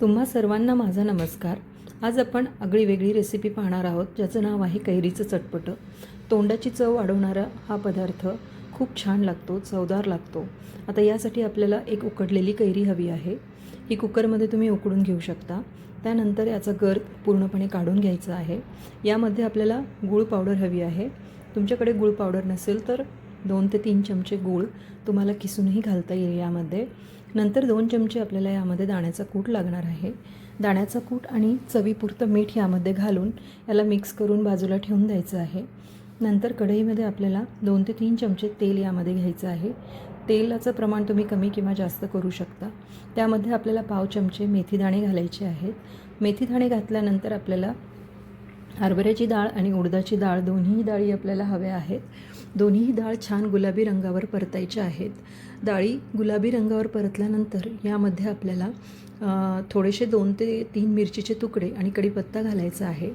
तुम्हा सर्वांना माझा नमस्कार. आज आपण आगळी वेगळी रेसिपी पाहणार आहोत ज्याचं नाव आहे कैरीचं चटपटं. तोंडाची चव वाढवणारा हा पदार्थ खूप छान लागतो चवदार लागतो. आता यासाठी आपल्याला एक उकडलेली कैरी हवी आहे. ही कुकरमध्ये तुम्ही उकडून घेऊ शकता. त्यानंतर याचा गर पूर्णपणे काढून घ्यायचा आहे. यामध्ये आपल्याला गूळ पावडर हवी आहे. तुमच्याकडे गूळ पावडर नसेल तर दोन ते तीन चमचे गूळ तुम्हाला किसूनही घालता येईल यामध्ये. नंतर दोन चमचे आपल्याला यामध्ये दाण्याचा कूट लागणार आहे. दाण्याचा कूट आणि चवीपुरतं मीठ यामध्ये घालून याला मिक्स करून बाजूला ठेवून द्यायचं आहे. नंतर कढईमध्ये आपल्याला दोन ते तीन चमचे तेल यामध्ये घ्यायचं आहे. तेलाचं प्रमाण तुम्ही कमी किंवा जास्त करू शकता. त्यामध्ये आपल्याला पाव चमचे मेथीदाणे घालायचे आहेत. मेथीदाणे घातल्यानंतर आपल्याला हरभऱ्याची डाळ आणि उडदाची डाळ दोन्हीही डाळी आपल्याला हव्या आहेत. दोन्हीही डाळ छान गुलाबी रंगावर परतायच्या आहेत. डाळी गुलाबी रंगावर परतल्यानंतर यामध्ये आपल्याला थोडेसे दोन ते तीन मिरचीचे तुकडे आणि कढीपत्ता घालायचा आहे.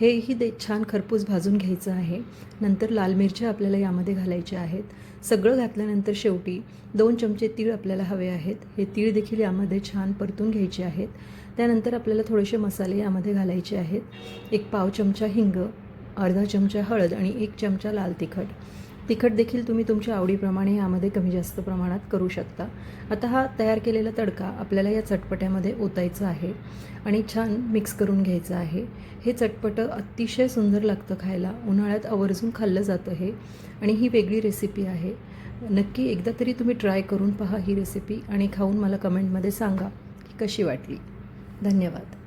हेही दे छान खरपूस भाजून घ्यायचं आहे. नंतर लाल मिरच्या आपल्याला यामध्ये घालायच्या आहेत. सगळं घातल्यानंतर शेवटी दोन चमचे तीळ आपल्याला हवे आहेत. हे तीळ देखील यामध्ये छान परतून घ्यायचे आहेत. त्यानंतर आपल्याला थोडेसे मसाले यामध्ये घालायचे आहेत. एक पाव चमचा हिंग अर्धा चमचा हळद आणि एक चमचा लाल तिखट. तिखट देखील तुम्ही तुमच्या आवडीप्रमाणे यामध्ये कमी जास्त प्रमाणात करू शकता. आता हा तयार केलेला तडका आपल्याला या चटपट्यामध्ये ओतायचा आहे आणि छान मिक्स करून घ्यायचं आहे. हे चटपटं अतिशय सुंदर लागतं खायला. उन्हाळ्यात आवर्जून खाल्लं जातं हे आणि ही वेगळी रेसिपी आहे. नक्की एकदा तरी तुम्ही ट्राय करून पहा ही रेसिपी आणि खाऊन मला कमेंटमध्ये सांगा की कशी वाटली. धन्यवाद.